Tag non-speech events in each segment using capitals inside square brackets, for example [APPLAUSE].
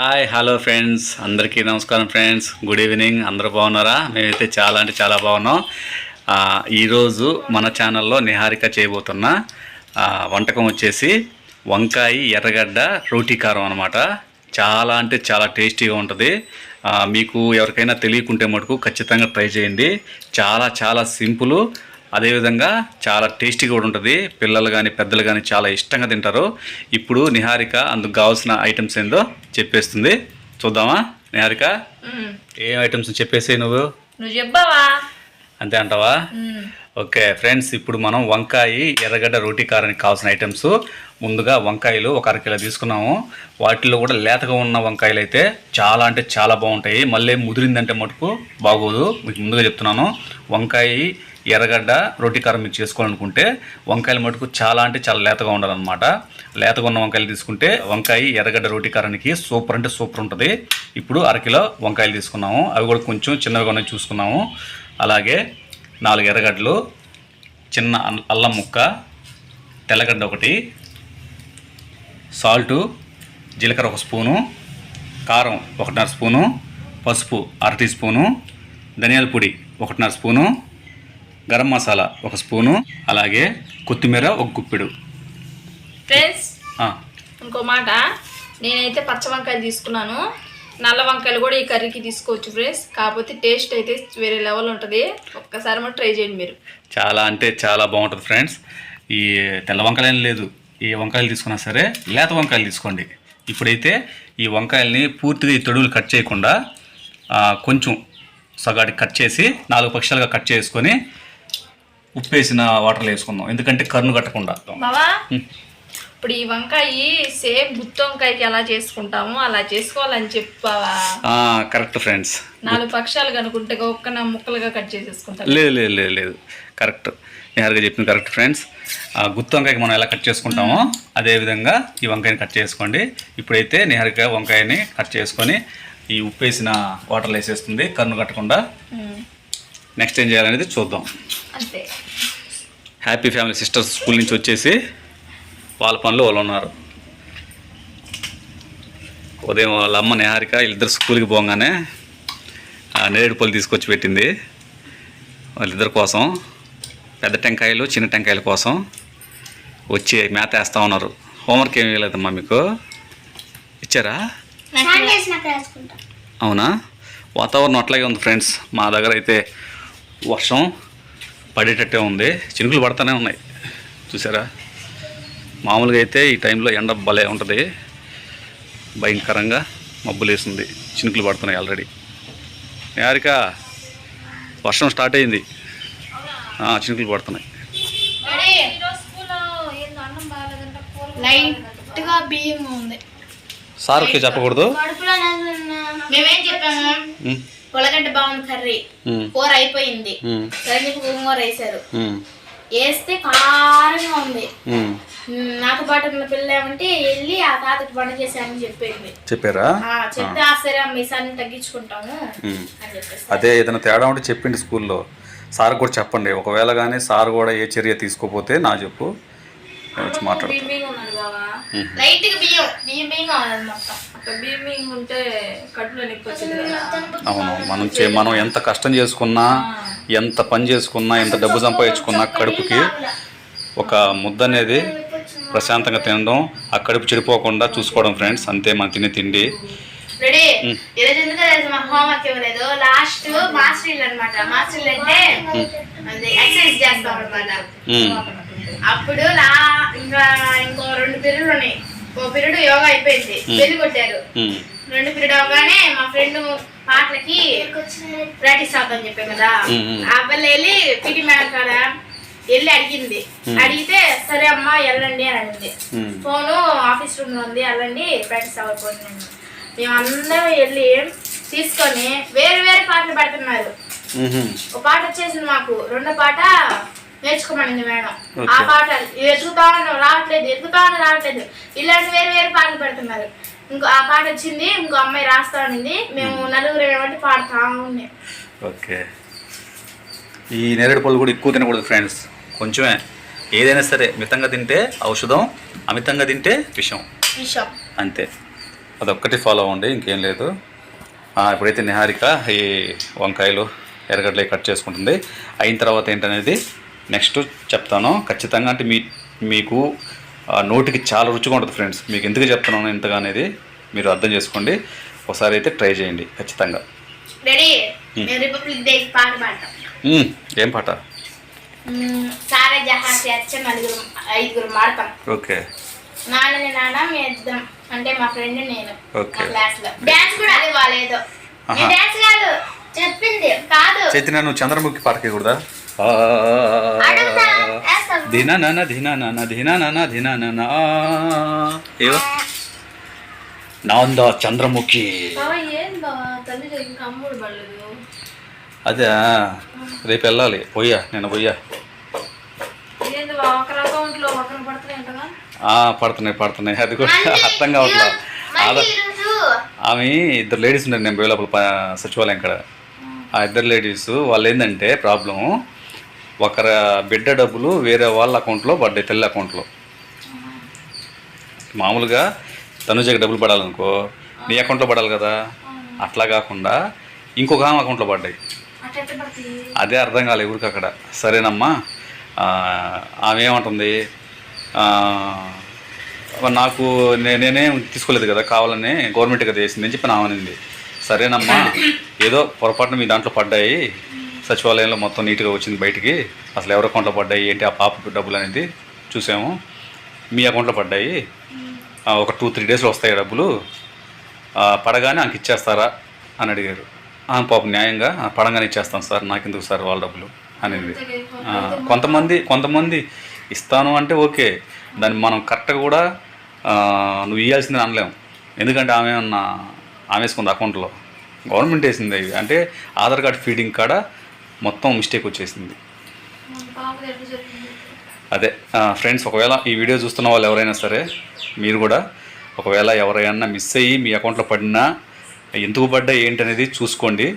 Hi hello friends అందరికీ నమస్కారం friends good evening అందరూ బాగున్నారా? మేమైతే చాలా అంటే చాలా బాగున్నాం. ఈరోజు మన ఛానల్లో నిహారిక చేయబోతున్న వంటకం వచ్చేసి వంకాయ ఎర్రగడ్డ రోటీ కారం అనమాట చాలా అంటే చాలా టేస్టీగా ఉంటుంది. మీకు ఎవరికైనా తెలియకుంటే మటుకు ఖచ్చితంగా ట్రై చేయండి. చాలా చాలా సింపుల్. అదేవిధంగా చాలా టేస్టీగా కూడా ఉంటుంది. పిల్లలు కానీ పెద్దలు కానీ చాలా ఇష్టంగా తింటారు. ఇప్పుడు నిహారిక అందుకు కావాల్సిన ఐటమ్స్ ఏందో చెప్పేస్తుంది. చూద్దామా? నిహారిక. ఏం ఐటమ్స్ చెప్పేసి నువ్వు? నువ్వు చెప్పావా? అంతే అంటావా. ఓకే ఫ్రెండ్స్ ఇప్పుడు మనం వంకాయ ఎర్రగడ్డ రోటీ కారానికి కావాల్సిన ఐటమ్స్. ముందుగా వంకాయలు ఒక అరకిలో తీసుకున్నాము. వాటిలో కూడా లేతగా ఉన్న వంకాయలు అయితే చాలా అంటే చాలా బాగుంటాయి. మళ్ళీ ముదిరిందంటే మటుకు బాగోదు. మీకు ముందుగా చెప్తున్నాను. వంకాయ ఎర్రగడ్డ రోటీ కారం మీరు చేసుకోవాలనుకుంటే వంకాయలు మటుకు చాలా అంటే చాలా లేతగా ఉండాలన్నమాట. లేతగా ఉన్న వంకాయలు తీసుకుంటే వంకాయ ఎర్రగడ్డ రోటీ కారానికి సూపర్ అంటే సూపర్ ఉంటుంది. ఇప్పుడు అరకిలో వంకాయలు తీసుకున్నాము. అవి కూడా కొంచెం చిన్నగా ఉన్నాయి చూసుకున్నాము. అలాగే నాలుగు ఎర్రగడ్డలు చిన్న అల్- అల్లం ముక్క తెల్లగడ్డ ఒకటి సాల్టు జీలకర్ర ఒక స్పూను కారం ఒకటిన్నర స్పూను పసుపు అర టీ స్పూను ధనియాల పొడి ఒకటిన్నర స్పూను గరం మసాలా ఒక స్పూను అలాగే కొత్తిమీర ఒక గుప్పెడు. ఫ్రెండ్స్ ఇంకో మాట. నేనైతే పచ్చ వంకాయలు తీసుకున్నాను. నల్ల వంకాయలు కూడా ఈ కర్రీకి తీసుకోవచ్చు ఫ్రెండ్స్. కాకపోతే టేస్ట్ అయితే వేరే లెవెల్ ఉంటుంది. ఒక్కసారి కూడా ట్రై చేయండి మీరు. చాలా అంటే చాలా బాగుంటుంది ఫ్రెండ్స్. ఈ తెల్ల వంకాయలు ఏం లేదు. ఈ వంకాయలు తీసుకున్నా సరే లేత వంకాయలు తీసుకోండి. ఇప్పుడైతే ఈ వంకాయల్ని పూర్తిగా ఈ తొడుగులు కట్ చేయకుండా కొంచెం సగాడికి కట్ చేసి నాలుగు పక్షాలుగా కట్ చేసుకొని ఉప్పేసిన వాటర్లో వేసుకుందాం. ఎందుకంటే కర్ను కట్టకుండా. ఇప్పుడు ఈ వంకాయ సేమ్ గుత్తి వంకాయకి ఎలా చేసుకుంటామో అలా చేసుకోవాలని చెప్పావా కరెక్ట్ ఫ్రెండ్స్. నాలుగు పక్షాలు కనుకుంటే ఒక్క నా ముక్కలుగా కట్ చేసేసుకుంటాను లేదు లేదు లేదు లేదు. కరెక్ట్. నేరుగా చెప్పింది కరెక్ట్ ఫ్రెండ్స్. ఆ గుత్తి వంకాయకి మనం ఎలా కట్ చేసుకుంటామో అదే విధంగా ఈ వంకాయని కట్ చేసుకోండి. ఇప్పుడైతే నిహారిక వంకాయని కట్ చేసుకొని ఈ ఉప్పు వేసిన వాటర్లో వేసేస్తుంది. కన్ను కట్టకుండా. నెక్స్ట్ ఏం చేయాలనేది చూద్దాం. అంతే. హ్యాపీ ఫ్యామిలీ సిస్టర్స్ స్కూల్ నుంచి వచ్చేసి వాళ్ళ పనులు వాళ్ళు ఉన్నారు. ఉదయం వాళ్ళ అమ్మ నిహారిక వీళ్ళిద్దరు స్కూల్కి పోగానే ఆ నేరేడు పళ్ళు తీసుకొచ్చి పెట్టింది. వాళ్ళిద్దరి కోసం పెద్ద టెంకాయలు చిన్న టెంకాయల కోసం వచ్చి మేత వేస్తూ ఉన్నారు. హోంవర్క్ ఏమి వేయలేదమ్మా మీకు? ఇచ్చారా? అవునా? వాతావరణం అట్లాగే ఉంది ఫ్రెండ్స్. మా దగ్గర అయితే వర్షం పడేటట్టే ఉంది. చినుకులు పడుతూనే ఉన్నాయి. చూసారా? మామూలుగా అయితే ఈ టైంలో ఎండ భలే ఉంటుంది. భయంకరంగా మబ్బులు వేసింది. చినుకులు పడుతున్నాయి ఆల్రెడీ. నిహారిక వర్షం స్టార్ట్ అయింది. ఆ, చినుకులు పడుతున్నాయి. లైట్గా బియ్యం ఉంది. సార్కి చెప్పకూడదు. మేమేం చెప్పాము ఉమ్, ఉల్లగడ్డ బాగుంది కర్రీ. కూర అయిపోయింది. సరే గోంగూర వేసారు వేస్తే కారంగా ఉంది. నాతో పాటు ఉన్న పిల్ల ఏమంటే వెళ్ళి ఆ తాతకి వంట చేశానని చెప్పింది. చెప్పారా? చెప్తే ఆ. సరే ఈసారి తగ్గించుకుంటాము. ఉమ్. అని చెప్పేసి. అదే ఏదైనా తేడా ఉంటే చెప్పిండి స్కూల్లో. సార్ కూడా చెప్పండి. ఒకవేళ కానీ సార్ కూడా ఏ చర్య తీసుకోపోతే నా చెప్పు. వచ్చి మాట్లాడు అవును మనం చే మనం ఎంత కష్టం చేసుకున్నా ఎంత పని చేసుకున్నా ఎంత డబ్బు సంపాదించుకున్నా కడుపుకి ఒక ముద్ద అనేది ప్రశాంతంగా తినడం ఆ కడుపు చెడిపోకుండా చూసుకోవడం ఫ్రెండ్స్ అంతే మనం తినే తిండి. రెడీ? ఈరోజు ఎందుకు తెలుసు మా హోంవర్క్ ఇవ్వలేదు. లాస్ట్ మాస్టర్ ఇల్లు అనమాట మాస్టర్ ఇల్లు అంటే అది ఎక్సర్సైజ్ చేస్తాం అనమాట ఉమ్, అప్పుడు లా ఇంకా ఇంకో రెండు పీరియడ్లు ఉన్నాయి. ఓ పీరియడ్ యోగా అయిపోయింది. పెళ్ళి కొట్టారు. రెండు పీరియడ్ అవగానే మా ఫ్రెండ్ పాటలకి ప్రాక్టీస్ అవుతాం చెప్పాం కదా. ఆ పిల్ల వెళ్ళి పిటి మేడం కాడ వెళ్ళి అడిగింది. అడిగితే సరే అమ్మా వెళ్ళండి అని అడిగింది. ఫోను ఆఫీస్ రూమ్లో ఉంది. వెళ్ళండి ప్రాక్టీస్ అవ్వకపోతున్నాను మేము అందరం వెళ్ళి తీసుకొని వేరే వేరే పాటలు పెడుతున్నారు. ఒక పాట వచ్చేసింది మాకు. రెండో పాట నేర్చుకోమనింది మేడం. ఆ Okay. పాట ఇది ఎదుగుతా రావట్లేదు ఎదుగుతా రావట్లేదు. ఇలాంటి వేరే వేరే పాటలు పెడుతున్నారు. ఇంకో ఆ పాట వచ్చింది ఇంకో అమ్మాయి రాస్తా ఉన్నింది మేము నలుగురు ఏమంటే పాడుతా ఓకే. ఈ నేరేడు పళ్ళు కూడా ఎక్కువ తినకూడదు ఫ్రెండ్స్. కొంచెమే. ఏదైనా సరే మితంగా తింటే ఔషధం అమితంగా తింటే విషం. విషయం అంతే. అదొక్కటి ఫాలో అవ్వండి ఇంకేం లేదు. ఇప్పుడైతే నిహారిక ఈ వంకాయలు ఎర్రగడ్డలు కట్ చేసుకుంటుంది. అయిన తర్వాత ఏంటనేది? నెక్స్ట్ చెప్తాను. ఖచ్చితంగా అంటే మీ మీకు నోటికి చాలా రుచిగా ఉంటుంది ఫ్రెండ్స్. మీకు ఎందుకు చెప్తున్నాను ఇంతగా అనేది మీరు అర్థం చేసుకోండి. ఒకసారి అయితే ట్రై చేయండి. ఖచ్చితంగా. ఏం పాట? ఓకే. నాన్నని నాన్న మీ ఇద్దరం అంటే మా ఫ్రెండ్ నేను ఓకే. మా క్లాస్లో. డాన్స్ కూడా అది వాళ్ళేదో. ఆహా. డాన్స్ కాదు. చెప్పింది. కాదు. చైతన్య నువ్వు చంద్రముఖి పాటకి కూడా. ధీనా నాన్న ధీనా నాన్న ధీనా నాన్న ధీనా నాన్న ఏవో నాందా చంద్రముఖి. అదే రేపు వెళ్ళాలి. పోయా నేను పోయా పడుతున్నాయి పడుతున్నాయి అది కూడా అర్థం కావట్లా. మళ్ళీ ఆధార్ ఈరోజు. ఆమె ఇద్దరు లేడీస్ ఉన్నారు నేను పోయే లోపల ప- సచివాలయం ఇక్కడ ఆ. ఇద్దరు లేడీస్ వాళ్ళు ఏంటంటే ప్రాబ్లం ఒకరి బిడ్డ డబ్బులు వేరే వాళ్ళ అకౌంట్లో పడ్డాయి తెల్ల అకౌంట్లో. మామూలుగా తనుజకి డబ్బులు పడాలనుకో నీ అకౌంట్లో పడాలి కదా. అట్లా కాకుండా ఇంకొక ఆమె అకౌంట్లో పడ్డాయి. అదే అర్థం కాలే ఊరికి అక్కడ. సరేనమ్మా ఆమె ఏమంటుంది? నాకు నేనేం తీసుకోలేదు కదా కావాలని గవర్నమెంట్ కదా చేసింది అని చెప్పి నా అనింది. సరేనమ్మా [COUGHS] ఏదో పొరపాటున మీ దాంట్లో పడ్డాయి. సచివాలయంలో మొత్తం నీట్గా వచ్చింది బయటికి. అసలు ఎవరి అకౌంట్లో పడ్డాయి ఏంటి ఆ పాప డబ్బులు అనేది చూసాము. మీ అకౌంట్లో పడ్డాయి. ఒక టూ త్రీ డేస్లో వస్తాయి డబ్బులు. పడగానే నాకు ఇచ్చేస్తారా అని అడిగారు. ఆ, పాపం న్యాయంగా "ఆ, పడంగానే ఇచ్చేస్తాను సార్ నాకు ఎందుకు సార్ వాళ్ళ డబ్బులు? అనింది. కొంతమంది కొంతమంది ఇస్తాను అంటే ఓకే. దాన్ని మనం కరెక్ట్గా కూడా నువ్వు ఇవ్వాల్సింది అనలేము ఎందుకంటే ఆమె ఆమె వేసుకుంది అకౌంట్లో. గవర్నమెంట్ వేసింది అంటే ఆధార్ కార్డ్ ఫీడింగ్ కాడ మొత్తం మిస్టేక్ వచ్చేసింది. అదే ఫ్రెండ్స్ ఒకవేళ ఈ వీడియో చూస్తున్న వాళ్ళు ఎవరైనా సరే మీరు కూడా ఒకవేళ ఎవరైనా మిస్ అయ్యి మీ అకౌంట్లో పడినా ఎందుకు పడ్డా ఏంటి అనేది చూసుకోండి.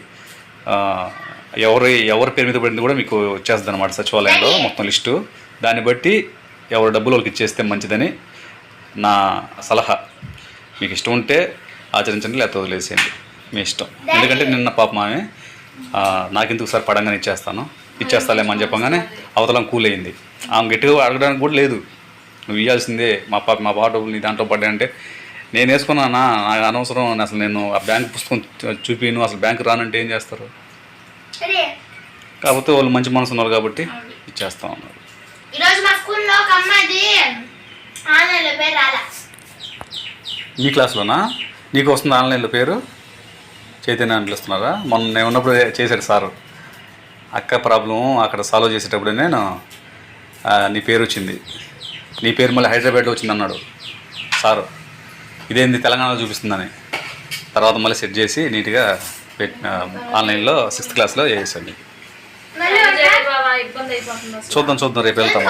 ఆ, ఎవరి ఎవరి పేరు మీద పడింది కూడా మీకు వచ్చేస్తుంది అనమాట సచివాలయంలో మొత్తం లిస్టు. దాన్ని బట్టి ఎవరి డబ్బులు వాళ్ళకి ఇచ్చేస్తే మంచిదని నా సలహా. మీకు ఇష్టం ఉంటే ఆచరించండి లేకపోతే వదిలేసేయండి. మీ ఇష్టం. ఎందుకంటే నిన్న పాపం ఆమె నాకెందుకు సార్ పడంగానే ఇచ్చేస్తాను? ఇచ్చేస్తాలేమని చెప్పగానే అవతలం కూల్ అయింది ఆమె గట్టిగా అడగడానికి కూడా లేదు. నువ్వు ఇవ్వాల్సిందే మా పాప మా డబ్బులు నీ దాంట్లో పడ్డాయంటే నేను వేసుకున్నానా నాకు అనవసరం అసలు నేను ఆ బ్యాంక్ పుస్తకం చూపిను అసలు బ్యాంక్ రానంటే ఏం చేస్తారు? కాకపోతే వాళ్ళు మంచి మనసు ఉన్నారు కాబట్టి ఇచ్చేస్తా ఉన్నారు. మీ క్లాస్లోనా? నీకు వస్తుంది ఆన్లైన్లో పేరు? చైతన్య అని పిలుస్తున్నారా మొన్న నేను ఉన్నప్పుడు చేశాడు సారు. అక్క ప్రాబ్లం అక్కడ సాల్వ్ చేసేటప్పుడు నేను ఆ, నీ పేరు వచ్చింది. నీ పేరు మళ్ళీ హైదరాబాద్లో వచ్చింది అన్నాడు సారు. ఇదేంది తెలంగాణలో చూపిస్తుందని. తర్వాత మళ్ళీ సెట్ చేసి నీట్గా పెట్ ఆన్లైన్లో సిక్స్త్ క్లాస్లో చేసాను. చూద్దాం చూద్దాం రేపు వెళ్తాం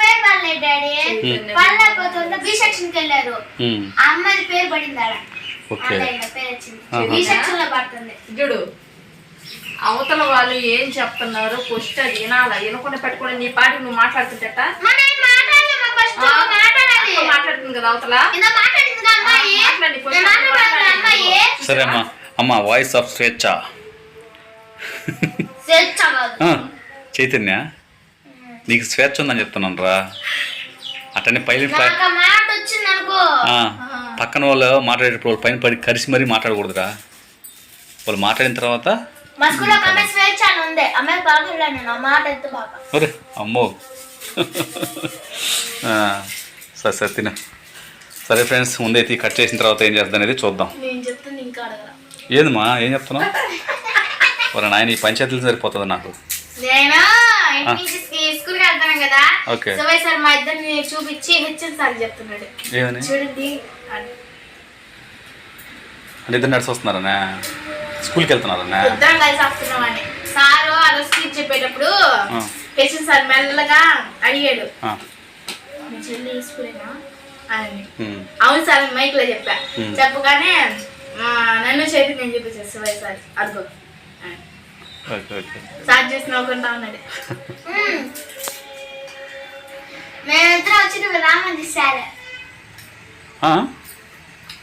పేరు పడలేదు డాడీ. బి సెక్షన్కి వెళ్ళారు అమ్మాయి పేరు పడింది చూడు అవతల వాళ్ళు ఏం చెప్తున్నారు ఫస్ట్ అది వినాలా? వినకుండా పెట్టుకోండి నీ పాటికి నువ్వు మాట్లాడుతుంటట? మాట్లాడుతుంది కదా అవతల? సరే అమ్మా. అమ్మ. వాయిస్ ఆఫ్ స్వేచ్ఛ. చైతన్య. నీకు స్వేచ్ఛ ఉందని చెప్తున్నాను రా అట్టనే ఆ, పక్కన వాళ్ళు మాట్లాడేటప్పుడు వాళ్ళు పైన పడి కలిసి మరీ మాట్లాడకూడదురా. వాళ్ళు మాట్లాడిన తర్వాత అమ్మో. ఆ, సరే సరే తిన. సరే ఫ్రెండ్స్ ముందైతే ఈ కట్ చేసిన తర్వాత ఏం చేద్దాం అనేది చూద్దాం. నేను చెప్తుంది ఇంకా అడగరా. ఏందమ్మా ఏం చెప్తున్నావు? మరి నాయన ఈ పంచాయతీలు సరిపోతుంది నాకు నేను ఇంటి నుంచి స్కూల్కి వెళ్తాను కదా? ఓకే. సుభయ్ సార్ మా ఇద్దరిని చూపించి హెచ్ఎం సార్ చెప్తున్నాడు. చూడండి. అంటే ఇద్దరు నడిచి వస్తున్నారనే? స్కూల్కి వెళ్తున్నారనే? ఇద్దరం కలిసి వస్తున్నామని సారు ఆ రోజు స్పీచ్ చెప్పేటప్పుడు. హెచ్ఎం సార్ మెల్లగా అడిగాడు. ఆ, మీ చెల్లి స్కూలేనా? అని. అవును సార్ మైక్లో చెప్పా. చెప్పగానే నన్ను చేతి నేను చూపించాను శివయ్య సార్. అడుగు. అని. ఓకే ఓకే సార్ చేసి నవ్వుకుంటా ఉన్నాడు. [LAUGHS] మేమిద్దరం వచ్చి నువ్వు రామని సార్ ఆ?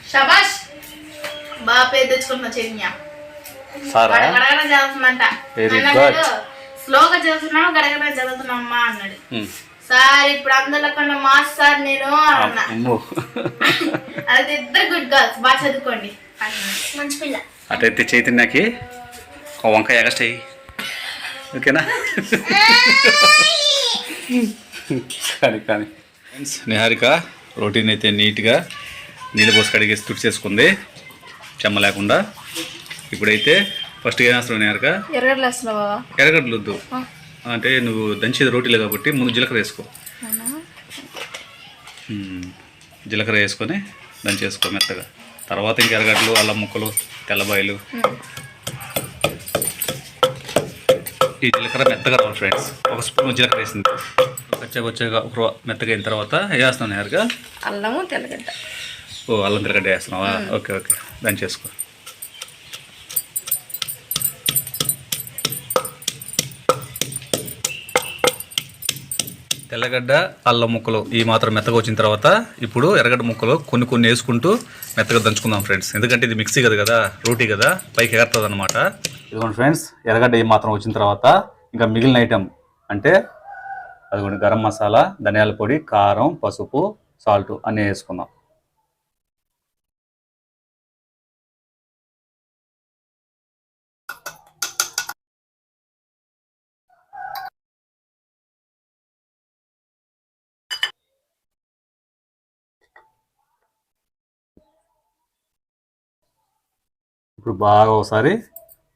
షబాష్ బాగా పేరు తెచ్చుకున్న చెన్య. సారా? గడగడ చదువుతుందంట. స్లోగా చదువుతున్నావు గడగడ చదువుతున్నామ్మా అన్నాడు. సార్ ఇప్పుడు అందరిలో కన్నా మాస్ సార్ నేను అన్నా. అది ఇద్దరు గుడ్ గర్ల్స్ బాగా చదువుకోండి. మంచి పిల్ల. అటైతే చైతన్యకి ఒక వంకాయ ఎగస్ట్ అయ్యి ఓకేనా కానీ కానీ. ఫ్రెండ్స్ నిహారిక రోటీని అయితే నీట్గా నీళ్ళు పోసి కడిగేసి తుడిచేసుకుంది చెమ్మ లేకుండా. ఇప్పుడైతే ఫస్ట్ ఏం వేస్తున్నావు నిహారిక? ఎర్రగడ్డలు వేస్తున్నావు బావా. ఎర్రగడ్డలు వద్దు అంటే నువ్వు దంచేది రోటీలే కాబట్టి ముందు జీలకర్ర వేసుకో. జీలకర్ర వేసుకొని దంచేసుకో మెత్తగా. తర్వాత ఇంక ఎర్రగడ్డలు అల్లం ముక్కలు తెల్లబాయలు. ఈ జీలకర్ర మెత్తగా రావాలి ఫ్రెండ్స్ ఒక స్పూన్ జీలకర్ర వేసింది. వచ్చాక ఒక మెత్తగా అయిన తర్వాత వేస్తాను నేరుగా. అల్లము తెల్లగడ్డ. ఓ అల్లం తెరగడ్డ వేస్తున్నావా? Okay okay. దంచేసుకో తెల్లగడ్డ అల్లం ముక్కలు ఈ మాత్రం మెత్తగా వచ్చిన తర్వాత ఇప్పుడు ఎర్రగడ్డ ముక్కలు కొన్ని కొన్ని వేసుకుంటూ మెత్తగా దంచుకుందాం ఫ్రెండ్స్. ఎందుకంటే ఇది మిక్సీ కదా కదా రోటీ కదా పైకి ఎగరుతుంది అనమాట ఇదిగోండి ఫ్రెండ్స్ ఎర్రగడ్డ ఈ మాత్రం వచ్చిన తర్వాత ఇంకా మిగిలిన ఐటెం అంటే అదిగోండి గరం మసాలా ధనియాల పొడి కారం పసుపు సాల్ట్ అన్నీ వేసుకుందాం. ఇప్పుడు బాగా ఒకసారి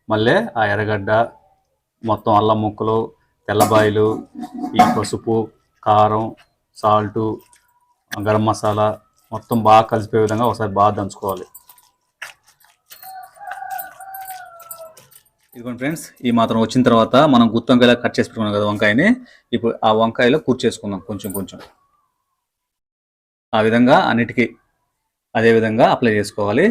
మళ్ళీ ఆ ఎర్రగడ్డ మొత్తం అల్లం ముక్కలు తెల్లబాయిలు ఈ పసుపు కారం సాల్టు గరం మసాలా మొత్తం బాగా కలిసిపోయే విధంగా ఒకసారి బాగా దంచుకోవాలి. ఇదిగోండి ఫ్రెండ్స్ ఈ మాత్రం వచ్చిన తర్వాత మనం గుత్తి వంకాయలా కట్ చేసి పెట్టుకున్నాం కదా వంకాయని. ఇప్పుడు ఆ వంకాయలో కూర్చేసుకుందాం కొంచెం కొంచెం. ఆ విధంగా అన్నిటికీ అదే విధంగా అప్లై చేసుకోవాలి.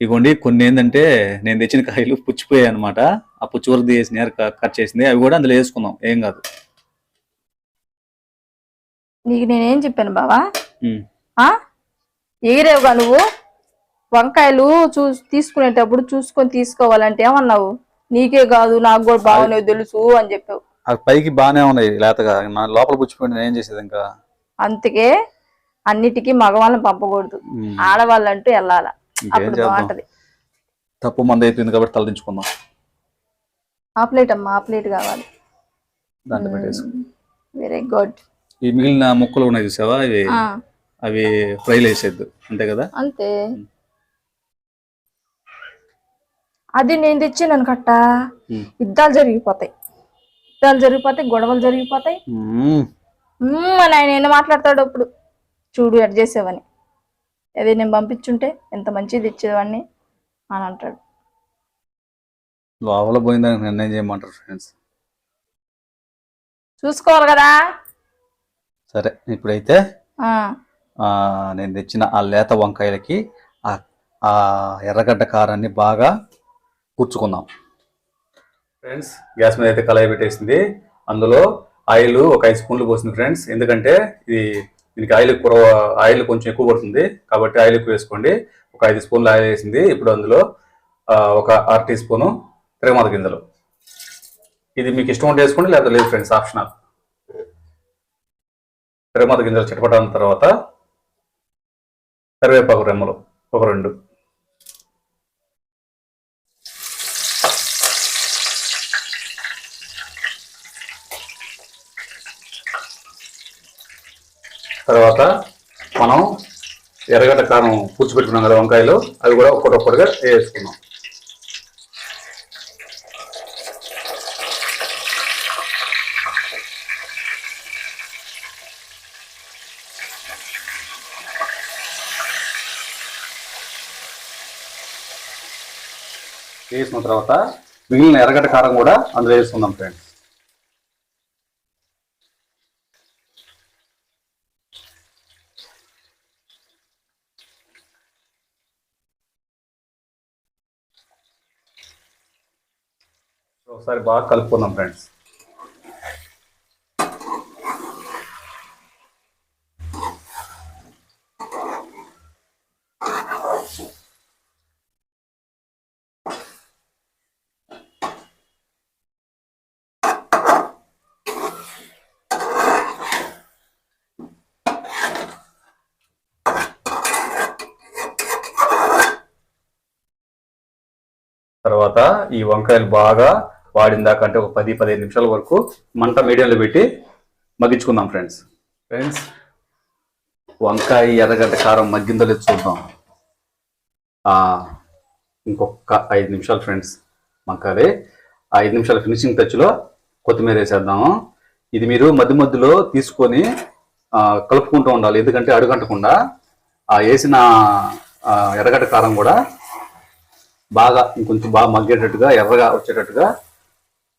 ఇగోండి కొన్ని ఏంటంటే నేను తెచ్చిన కాయలు పుచ్చిపోయాయి అనమాట ఆ పుచ్చి వరకు తీసి నేరు కట్ చేసింది. అవి కూడా అందులో వేసుకుందాం. ఏం కాదు. నీకు నేనేం చెప్పాను బావా? ఎగిరేవుగా నువ్వు? వంకాయలు చూ తీసుకునేటప్పుడు చూసుకొని తీసుకోవాలంటే ఏమన్నావు? నీకే కాదు నాకు కూడా బాగానే తెలుసు అని చెప్పావు. ఆ పైకి బాగానే ఉన్నాయి లేతగా. నా లోపల పుచ్చిపోయింది నేను ఏం చేసేది ఇంకా? అందుకే అన్నిటికీ మగవాళ్ళని పంపకూడదు. ఆడవాళ్ళంటూ వెళ్ళాల? ఇంకేం చేద్దాం? తప్పు మంది అయిపోయింది కాబట్టి తలదించుకుందాం. ఆ ప్లేట్ అమ్మా ఆ ప్లేట్ కావాలి. దాంట్లో పెట్టేసి వెరీ గుడ్. ఈ మిగిలిన ముక్కలు ఉన్నాయి చూసావా? ఇవి అవి ఫ్రైలు వేసేద్దు అంతే కదా? అంతే. అది నేను తెచ్చాను కట్ట. యుద్ధాలు జరిగిపోతాయి. యుద్ధాలు జరిగిపోతాయి గొడవలు జరిగిపోతాయి. అని ఆయన ఎన్ని మాట్లాడతాడు అప్పుడు. చూడు ఎడ్ చేసేవని. అదే నేను పంపించుంటే ఎంత మంచిది ఇచ్చేవాడిని అని అంటాడు. లోపల పోయిందని నిర్ణయం చేయమంటారు ఫ్రెండ్స్ చూసుకోవాలి కదా? సరే ఇప్పుడైతే ఆ, ఆ, నేను తెచ్చిన ఆ లేత వంకాయలకి ఆ ఆ ఎర్రగడ్డ కారాన్ని బాగా కూర్చుకుందాం ఫ్రెండ్స్ గ్యాస్ మీద అయితే కళాయి పెట్టేసింది. అందులో ఆయిల్ ఒక ఐదు స్పూన్లు పోసింది ఫ్రెండ్స్ ఎందుకంటే ఇది దీనికి ఆయిల్ కూర ఆయిల్ కొంచెం ఎక్కువ పడుతుంది. కాబట్టి ఆయిల్ ఎక్కువ వేసుకోండి. ఒక ఐదు స్పూన్లు ఆయిల్ వేసింది. ఇప్పుడు అందులో ఒక అర టీ స్పూను తిరగమాత గింజలు. ఇది మీకు ఇష్టం ఉంటే వేసుకోండి లేదా లేదు ఫ్రెండ్స్ ఆప్షనల్. తిరగమాత గింజలు చిటపటాల తర్వాత కరివేపాకు రెమ్మలు ఒక రెండు తర్వాత మనం ఎర్రగడ్డ కారం పూడ్చిపెట్టుకున్నాం కదా వంకాయలు అవి కూడా ఒక్కటొక్కటిగా వేసుకున్నాం. వేసిన తర్వాత మిగిలిన ఎర్రగడ్డ కారం కూడా అందులో వేసుకుందాం ఫ్రెండ్స్. ఒకసారి బాగా కలుపుకున్నాం ఫ్రెండ్స్ తర్వాత ఈ వంకాయలు బాగా వాడిన దాకా అంటే ఒక పది పదిహేను నిమిషాల వరకు మంట మీడియంలో పెట్టి మగ్గించుకుందాం ఫ్రెండ్స్ ఫ్రెండ్స్ వంకాయ ఎర్రగడ్డ కారం మగ్గిందో లేదో చూద్దాం ఇంకొక ఐదు నిమిషాలు ఫ్రెండ్స్ ఆ ఐదు నిమిషాల ఫినిషింగ్ టచ్లో కొత్తిమీర వేసేద్దాము. ఇది మీరు మధ్య మధ్యలో తీసుకొని కలుపుకుంటూ ఉండాలి. ఎందుకంటే అడుగంటకుండా ఆ వేసిన ఎర్రగడ్డ కారం కూడా బాగా ఇంకొంచెం బాగా మగ్గేటట్టుగా ఎర్రగా వచ్చేటట్టుగా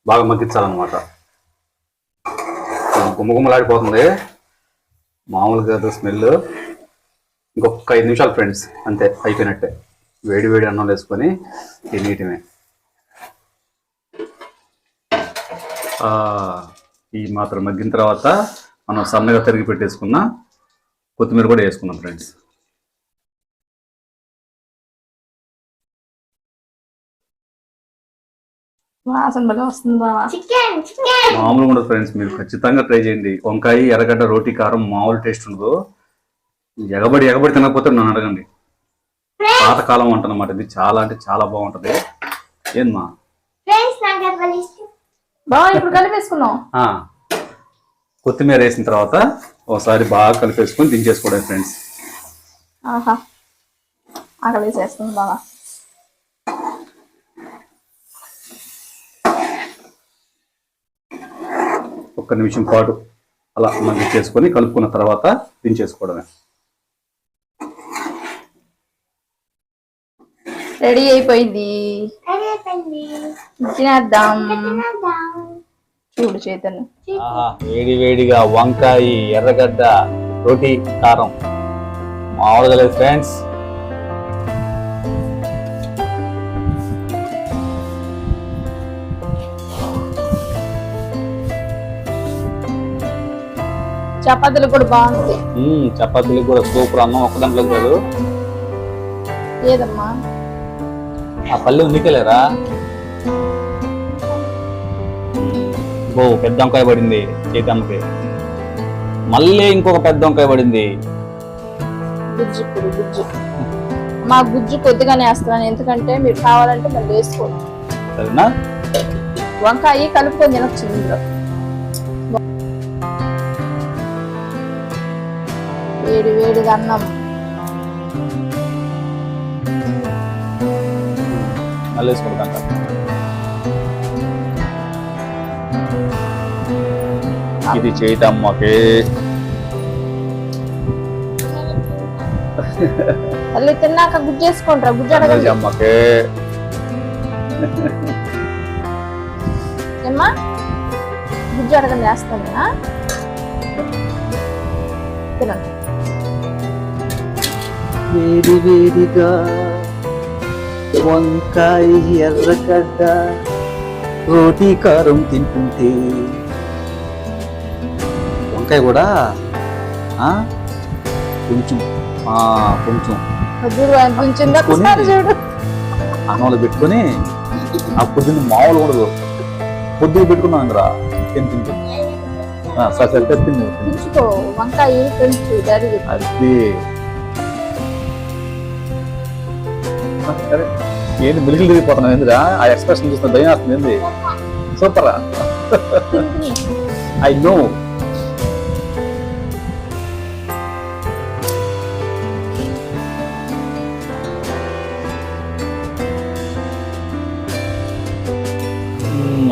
బాగా మగ్గించాలన్నమాట. గుమ్మగుమ్మలాడిపోతుంది. మామూలుగా స్మెల్. ఇంకొక ఐదు నిమిషాలు ఫ్రెండ్స్ అంతే అయిపోయినట్టే. వేడి వేడి అన్నం వేసుకొని తినేయటమే. ఈ మాత్రం మగ్గిన తర్వాత మనం సన్నగా తరిగి పెట్టేసుకున్న కొత్తిమీర కూడా వేసుకున్నాం ఫ్రెండ్స్. వాసన బలం వస్తుంది? బావా చికెన్ చికెన్. మామూలుగా ఉండదు ఫ్రెండ్స్ మీరు ఖచ్చితంగా ట్రై చేయండి. వంకాయ ఎర్రగడ్డ రోటీ కారం మామూలు టేస్ట్ ఉండదు. ఎగబడి ఎగబడి తినకపోతే నన్ను అడగండి. పాతకాలం వంట అన్నమాట ఇది. చాలా అంటే చాలా బాగుంటది. ఏందమ్మా? బావా ఇప్పుడు కలిపేసుకున్నాం ఆ, కొత్తిమీర వేసిన తర్వాత ఒకసారి బాగా కలిపేసుకొని దించేసుకోవడం ఫ్రెండ్స్. ఆహా. ఆకలి చేస్తుంది బావా. ఒక్క నిమిషం పాటు అలా మళ్ళీ చేసుకొని కలుపుకున్న తర్వాత దించేసుకోవడమే. రెడీ అయిపోయింది. తినేద్దాం. చూడు చైతన్య. వేడి వేడిగా వంకాయ ఎర్రగడ్డ రోటీ కారం. మామూలుగా లేదు ఫ్రెండ్స్. చపాతీలు కూడా బాగుంది చపాతీలు కూడా సూపర్ అన్నం ఒక్క దాంట్లో కాదు ఏదమ్మా? ఆ పల్లె నీకెళ్ళారా ఓ పెద్ద వంకాయ పడింది. చేతమ్మకి మళ్ళీ ఇంకొక పెద్ద వంకాయ పడింది. గుజ్జు మా గుజ్జు కొద్దిగానే వేస్తున్నాను. ఎందుకంటే మీరు కావాలంటే మళ్ళీ వేసుకోండి సరేనా? వంకాయ కలుపుకొని తినొచ్చు ఇందులో వేడి వేడిగా అన్నం. మళ్ళీ వేసుకుంటాం ఇది చేయటమ్మకి మళ్ళీ తిన్నాక గుజ్జు వేసుకుంటారా? గుజ్జు అడగండి. అమ్మకి ఏమ్మా? గుజ్జు అడగండి వేస్తాను. ఆ? తినండి. వేడి వేడిగా వంకాయ ఎర్రగడ్డ రోటీ కారం తింటుంటే. వంకాయ కూడా ఆ, కొంచెం ఆ, కొంచెం. అన్నంలో పెట్టుకొని ఆ పొద్దున్న మామూలు ఉండదు పొద్దున పెట్టుకున్నాం ఇంద్రా తిని తింటు? సరే సరే తెప్పింది పెంచుకో వంకాయ పెంచు డాడీ చెప్పు. అది సరే ఏంటి మిలిగిలు తిరిగిపోతున్నావు ఏందిరా? ఆ ఎక్స్ప్రెషన్ చూస్తే భయం వస్తుంది ఏంది? సూపరా. ఐ నో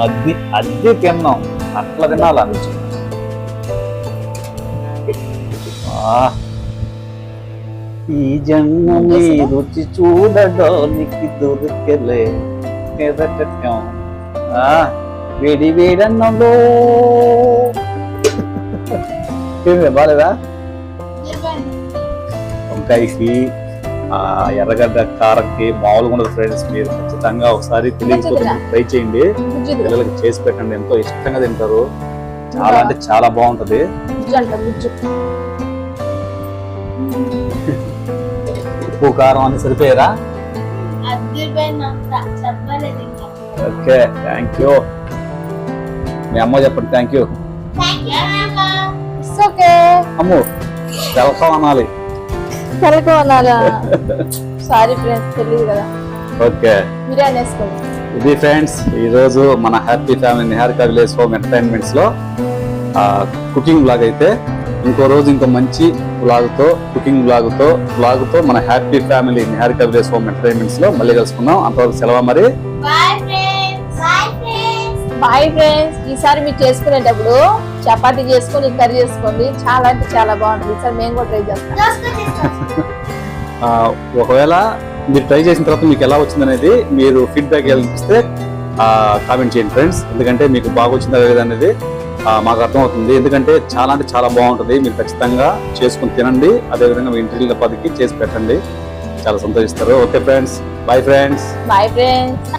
అది అది తిన్నాం. అట్లా తినాలి? ఈ జన్మని రుచి చూడడానికి దొరికెలే. ఎదటం ఆ వేడి వేడన్నంలో. ఏమి బాలేదా? వంకాయకి ఆ ఎర్రగడ్డ కారంకి మామూలుగా ఉండదు ఫ్రెండ్స్ మీరు ఖచ్చితంగా ఒకసారి తెలియకపోతే ట్రై చేయండి. పిల్లలకి చేసి పెట్టండి ఎంతో ఇష్టంగా తింటారు. చాలా అంటే చాలా బాగుంటది. ఉప్పు కారం అన్ని సరిపోయారా ఓకే థ్యాంక్ యూ మీ అమ్మ చెప్పండి థ్యాంక్ యూ అమ్ము వెల్కమ్ అనాలి. కరెక్ట్ అనాలా? సారీ ఫ్రెండ్స్ తెలియదు కదా. ఓకే. బిర్యానీ వేసుకోండి. ఇది ఫ్రెండ్స్ ఈరోజు మన happy family Niharika village home ఎంటర్టైన్మెంట్స్లో cooking blog అయితే ఇంకో రోజు ఇంకో మంచి బ్లాగ్తో కుకింగ్ బ్లాగ్తో బ్లాగ్తో మన happy family Niharika village home ఎంటర్టైన్మెంట్స్లో మళ్ళీ కలుసుకుందాం. అంతవరకు సెలవు మరి? బాయ్ ఫ్రెండ్స్ ఈసారి మీరు చేసుకునేటప్పుడు చపాతీ చేసుకొని కర్రీ చేసుకోండి. చాలా అంటే చాలా బాగుంటుంది. ఈసారి మేము కూడా ట్రై చేస్తాం. [LAUGHS] ఒకవేళ మీరు ట్రై చేసిన తర్వాత మీకు ఎలా వచ్చింది అనేది మీరు ఫీడ్బ్యాక్ ఇస్తే కామెంట్ చేయండి ఫ్రెండ్స్ ఎందుకంటే మీకు బాగా వచ్చిందా లేదా అనేది మాకు అర్థమవుతుంది. ఎందుకంటే చాలా అంటే చాలా బాగుంటుంది. మీరు ఖచ్చితంగా చేసుకుని తినండి. అదేవిధంగా మీ ఇంటి పదికి చేసి పెట్టండి. చాలా సంతోషిస్తారు. Okay friends bye friends bye friends